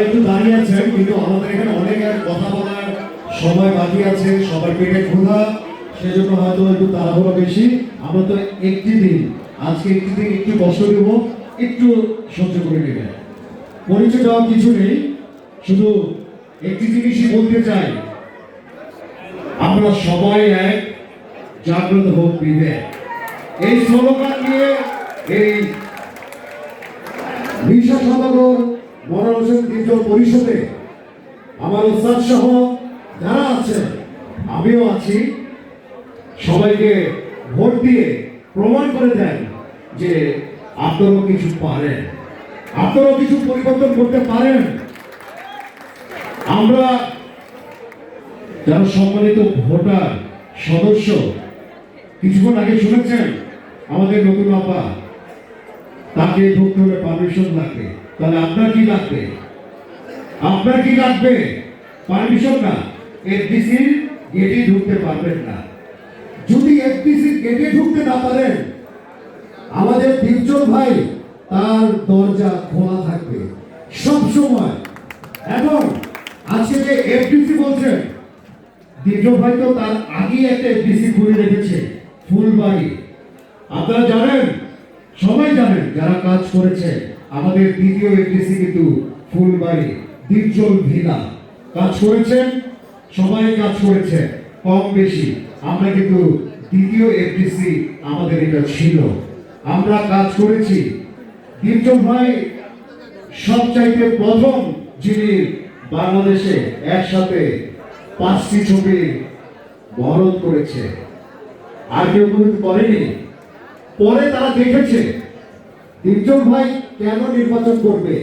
সবাই একটু দাঁড়িয়ে আছেন, কিন্তু আমাদের এখানে অনেক আর কথা বলার সময় বাকি আছে, সবার পেটে ক্ষুধা, সেজন্য হয়তো একটু তাড়াহুড়ো বেশি। আমরা তো একটি দিন, আজকে একটি দিন একটু কষ্ট দেব, একটু সহ্য করে নেবেন পরিচয় দেওয়া কিছু নেই, শুধু একটি জিনিসই বলতে চাই। আমরা সবাই এক, জাগ্রত হোক, বিবেক। এই স্লোগান নিয়ে এই বিশ্ব মনোরঞ্জন তীর্থ পরিষদে আমার উস্তাদ সহ যারা আছেন, আমিও আছি। সবাইকে ভোট দিয়ে প্রমাণ করে দেন যে আপনারাও কিছু পারেন। আপনারাও কিছু পরিবর্তন করতে পারেন। আমরা যারা সম্মানিত ভোটার, সদস্য, কিছুক্ষণ আগে শুনেছেন আমাদের নতুন আপা, তাকে ঢুকতে হলে পারমিশন লাগবে। তাহলে আপনার কি লাগবে? আপনার কি লাগবে? পারমিশন না। এফডিসির গেটে ঢুকতে পারবেন না। যদি এফডিসির গেটে ঢুকতে না পারেন, আমাদের তিনজন ভাই তার দরজা খোলা থাকবে। সব সময়। এখন আজকে যে এফডিসি বলছেন দীর্ঘ ভাই তো তার আগেই একটা এফডিসি খুলে রেখেছে, ফুলবাড়ি। আপনারা জানেন? সবাই জানেন যারা কাজ করেছে। আমাদের দ্বিতীয় এফডিসি কিন্তু ফুলবাড়ি দীপজল ভিলা। কাজ করেছেন? সবাই কাজ করেছে কম বেশি। আমরা কিন্তু দ্বিতীয় এফডিসি আমাদের এটা ছিল। আমরা কাজ করেছি। দীপজল ভাই সবচাইতে প্রথম যিনি বাংলাদেশে একসাথে পাঁচটি ছবি বরণ করেছে। আর কেউ করেনি। পরে তারা দেখেছে তিনজন ভাই কেন নির্বাচন করবে?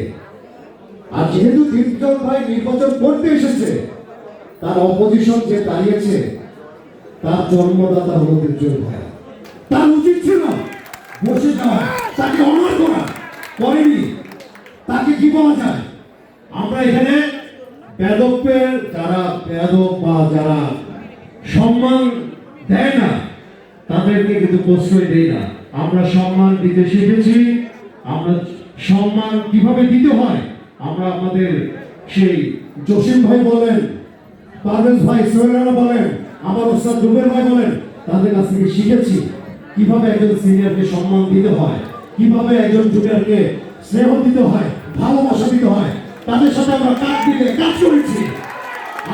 আর যেহেতু তিনজন ভাই নির্বাচন করতে এসেছে, তার অপোজিশন যে দাঁড়িয়েছে, তার জন্মদাতা হলো তিনজন ভাই। তার উচিত ছিল বসে যাওয়া, তাকে অনার করা। করেনি। তাকে কি বলা যায়? আমরা এখানে বেদব্যের যারা বেদব বা যারা সম্মান দেয় না, তাদেরকে কিন্তু প্রশ্রয় দেই না। আমরা সম্মান দিতে শিখেছি, আমরা সম্মান কীভাবে দিতে হয়? আমরা আমাদের সেই জসিম ভাই বলেন, পারভেজ ভাই সোহেল রানা বলেন, আমার ওস্তাদ রুবের ভাই বলেন, তাদের কাছ থেকে শিখেছি কীভাবে একজন সিনিয়রকে সম্মান দিতে হয়, কীভাবে একজন জুনিয়রকে স্নেহ দিতে হয়, ভালোবাসা দিতে হয়। তাদের সাথে আমরা কাজ দিতে, কাজ করেছি।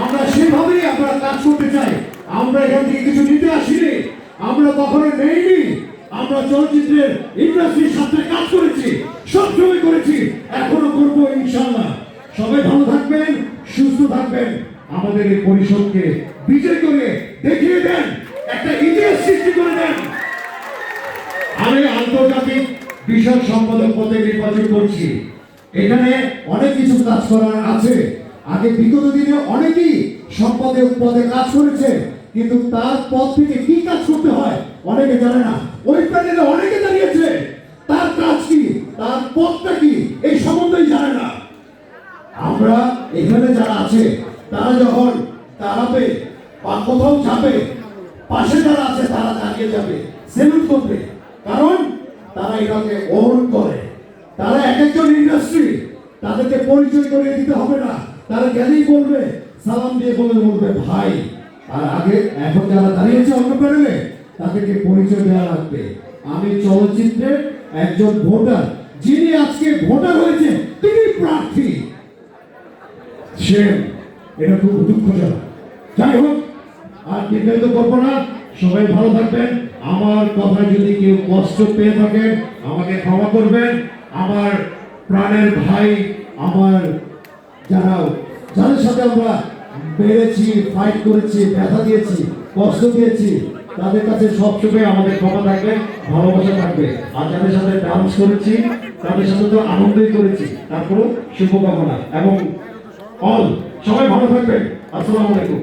আমরা সেভাবেই আমরা কাজ করতে চাই। আমরা এখান থেকে কিছু নিতে আসিনি। আমরা কখনো নেইনি। আমরা চলচ্চিত্রের ইন্ডাস্ট্রির সাথে কাজ করেছি সবসময় করেছি, এখনও করব ইনশাল্লাহ সবাই ভালো থাকবেন, সুস্থ থাকবেন। আমাদের এই পরিষদকে বিজয় করে দেখিয়ে দেন, একটা ইতিহাস সৃষ্টি করে দেন। আমি আন্তর্জাতিক বিষয় সম্পাদক পদে নির্বাচন করছি এখানে অনেক কিছু কাজ করার আছে। আগে বিগত দিনে অনেকেই সম্পাদক পদে কাজ করেছে কিন্তু তার পদ থেকে কি কাজ করতে হয়, অনেকে জানে না। ওই প্যানেলে অনেকে দাঁড়িয়েছে তার কাজ কি, তার পদটা কি, এই সম্বন্ধেই জানে না। আমরা এখানে যারা আছে, তারা যখন দাঁড়াবে বা কোথাও যাবে, পাশে যারা আছে, তারা দাঁড়িয়ে যাবে সেলুট করবে। কারণ তারা এটাকে ওন করে। তারা এক একজন ইন্ডাস্ট্রি তাদেরকে পরিচয় করে দিতে হবে না। তারা গেলেই বলবে, সালাম দিয়ে বলে বলবে, ভাই, আর আগে এখন যারা দাঁড়িয়েছে অন্য প্যানেলে তাদেরকে পরিচয় দেওয়া লাগবে। আমি চলচ্চিত্রের একজন ভোটার, যিনি আজকে ভোটার হয়েছে তিনি প্রার্থী। সেম, এটা খুব দুঃখজনক। যাই হোক, আর দীর্ঘায়িত করব না, সবাই ভালো থাকবেন। আমার কথা যদি কেউ কষ্ট পেয়ে থাকেন, আমাকে ক্ষমা করবেন। আমার প্রাণের ভাই, আমার যারা, যাদের সাথে আমরা বেড়েছি ফাইট করেছি, ব্যথা দিয়েছি, কষ্ট দিয়েছি তাদের কাছে সব সবসময় আমাদের ক্ষমা থাকবে ভালোবাসা থাকবে। আর যাদের সাথে ডান্স করেছি তাদের সাথে তো আনন্দই করেছি। তারপরও শুভকামনা এবং অল সবাই ভালো থাকবে আসসালামু আলাইকুম।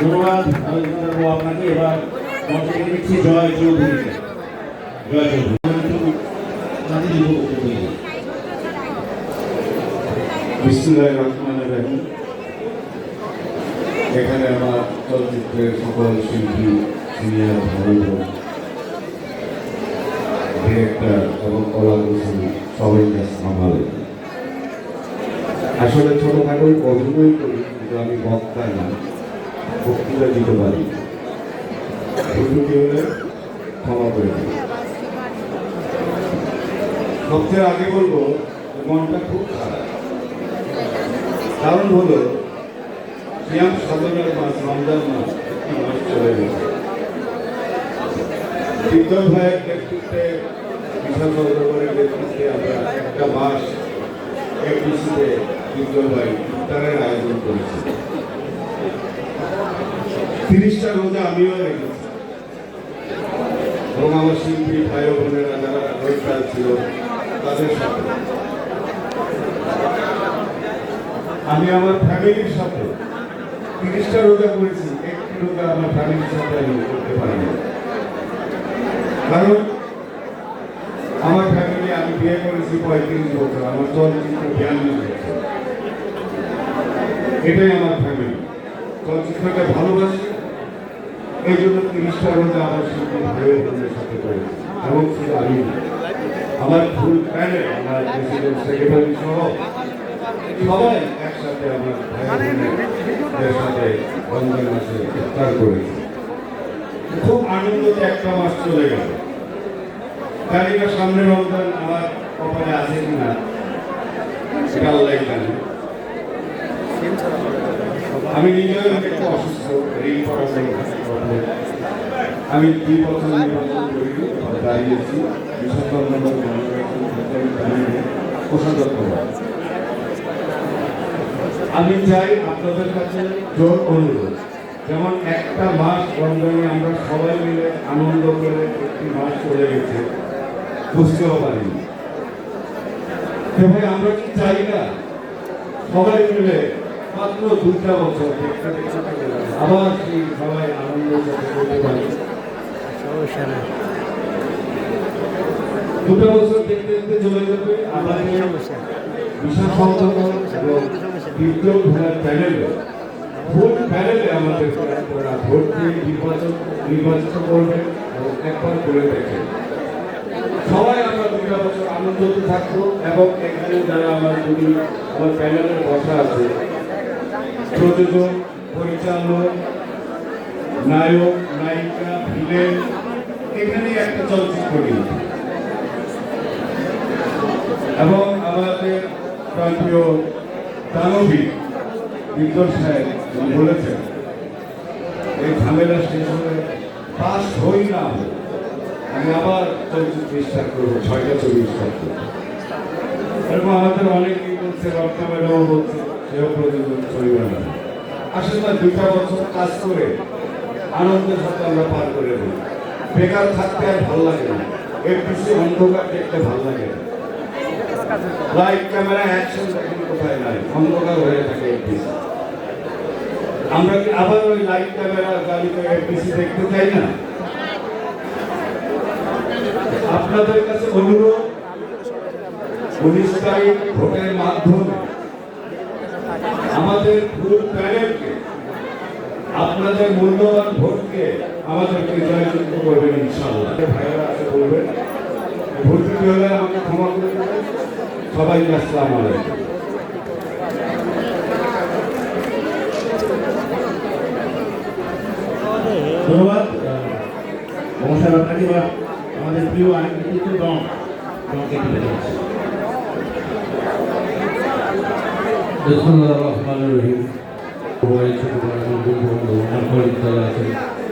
ধন্যবাদ। আপনাকে এবার জয় চৌধুরীকে জয় চৌধুরী। বিসমুল্লাহ রহমান রহিম। এখানে আমার চলচ্চিত্রের সকল শিল্পী, সিনিয়র ভাই বোন ডিরেক্টর এবং কলা সবাইকে আলাইকুম আসলে ছোটখাটো অভিনয় করি, কিন্তু আমি বক্তা না, বক্তৃতা দিতে পারি এটুকু হলে ক্ষমা করে দিন। সবচেয়ে আগে বলব মনটা খুব খারাপ। কারণ হলো সিয়াম সাধনের মাস রমজান মাস একটি মাস চলে গেছে বিদ্যুৎ ভাইয়ের নেতৃত্বে বিশাল করে নেতৃত্বে আমরা একটা মাস এফডিসিতে বিদ্যুৎ ভাই ইফতারের আয়োজন করেছি। তিরিশটা রোজা আমিও রেখেছি। এবং আমার শিল্পী ভাই বোনেরা যারা রোজগার ছিল, তাদের সাথে। আমি আমার ফ্যামিলির সাথে তিরিশটা রোজা করেছি একটি রোজা আমার ফ্যামিলির সাথে আমি করতে পারিনি। কারণ আমার ফ্যামিলি আমি বিয়ে করেছি পঁয়ত্রিশ বছর, আমার চলচ্চিত্র বিয়াল্লিশ বছর। এটাই আমার ফ্যামিলি চলচ্চিত্রকে ভালোবাসি, এই জন্য তিরিশটা রোজা আমার শিল্পী ভাই ও বোনের সাথে করেছি, এবং শুধু আমি আমার ফুল প্যানেল আমার প্রেসিডেন্ট সেক্রেটারি সহ একসাথে আমার ভাই বোনের সাথে খুব আনন্দতে একটা মাস চলে গেল। জানি না সামনে রমজান, আমার কপালে আছে কিনা সেটা আল্লাহ জানে। আমি একটু অসুস্থ, ঋণ আমি দাঁড়িয়েছি। নম্বর কোষাধ্যক্ষ আমি চাই আপনাদের কাছে জোর অনুরোধ। যেমন একটা মাস রমজানে আমরা সবাই মিলে আনন্দ করে একটি মাস চলে গেছে, বুঝতেও পারিনি। ভাই, আমরা কি চাই না? সবাই মিলে মাত্র দুটা বছর। আবার সেই সবাই আনন্দ করতে পারি। দুটো বছর দেখতে দেখতে চলে যাবে। আমাদের বিশাল এবং বিপ্লব ভোটার প্যানেলে ভোট প্যানেলে আমাদের ওরা ভোট দিয়ে নির্বাচন, নির্বাচিত করবে এবং একবার করে দেখে। সবাই আমরা দুটা বছর আনন্দতে থাকব এবং এখানে যারা আমার দুই, আমার প্যানেলের বসা আছে, প্রযোজক, পরিচালক, নায়ক, নায়িকা, ভিলেন এখানে একটা চলচ্চিত্র এবং আমাদের প্রান্তীয় দানবী বিদ্যুৎ সাহেব বলেছেন, এই ঝামেলা শেষ হলে পাস হই না আমি আবার স্টার্ট করব, ছয়টা ছবি করব এরকম আমাদের অনেকেই বলছে, রক্ত ম্যাডামও বলছে, সেও প্রযোজন ছবি আসলে না দুটা বছর কাজ করে আনন্দের সাথে আমরা পার করে দিই বেকার থাকতে আর ভালো লাগে না। এফডিসি অন্ধকার দেখতে ভালো লাগে না। লাইট ক্যামেরা অ্যাকশন কোথায় নাই অন্ধকার হয়ে থাকে এফডিসি আমরা কি আবার ওই লাইট ক্যামেরা গাড়িতে এফডিসি দেখতে চাই না? আপনাদের কাছে অনুরোধ উনিশ তারিখ ভোটের মাধ্যমে আমাদের ফুল প্যানেলকে, আপনাদের মূল্যবান ভোটকে আমাদেরকে জয়যুক্ত করবেন ইনশাল্লাহ ভাইয়েরা বলবেন। ভোট দিতে হলে আমাকে ক্ষমা করে সবাইকে আসসালাম আলাইকুম ধন্যবাদ। মমতার আপনাকে এবার আমাদের প্রিয় আইন কিন্তু ডন ডনকে তুলে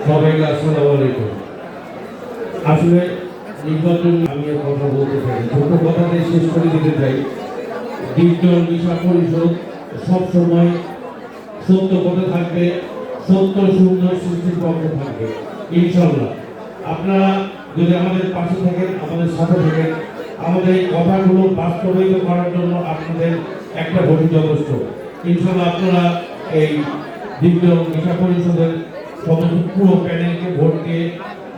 সবাই আলাইকুম আসলে নির্বাচন আমি কথা বলতে চাই ছোট কথাতে শেষ করে দিতে চাই। ডিজিটাল বিষয় পরিষদ সবসময় সত্য পথে থাকবে, সত্য সুন্দর সৃষ্টির পক্ষে থাকবে। ইনশাল্লাহ আপনারা যদি আমাদের পাশে থাকেন, আমাদের সাথে থাকেন, আমাদের এই কথাগুলো বাস্তবায়িত করার জন্য আপনাদের একটা ভোট যথেষ্ট। ইনশাল্লাহ আপনারা এই দিব্য নেশা পরিষদের সমস্ত পুরো প্যানেলকে ভোট দিয়ে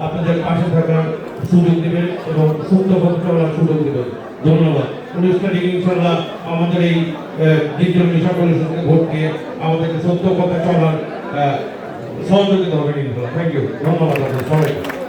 আপনাদের পাশে থাকার সুযোগ দেবেন এবং কথা চলার সুযোগ দেবেন। ধন্যবাদ। উনিশ তারিখ ইনশাল্লাহ আমাদের এই বিদ্রোহী সকলের পরিষদকে ভোট দিয়ে আমাদেরকে সত্য কথা চলার সহযোগিতা হবে ইনশাল্লাহ থ্যাংক ইউ ধন্যবাদ সবাইকে।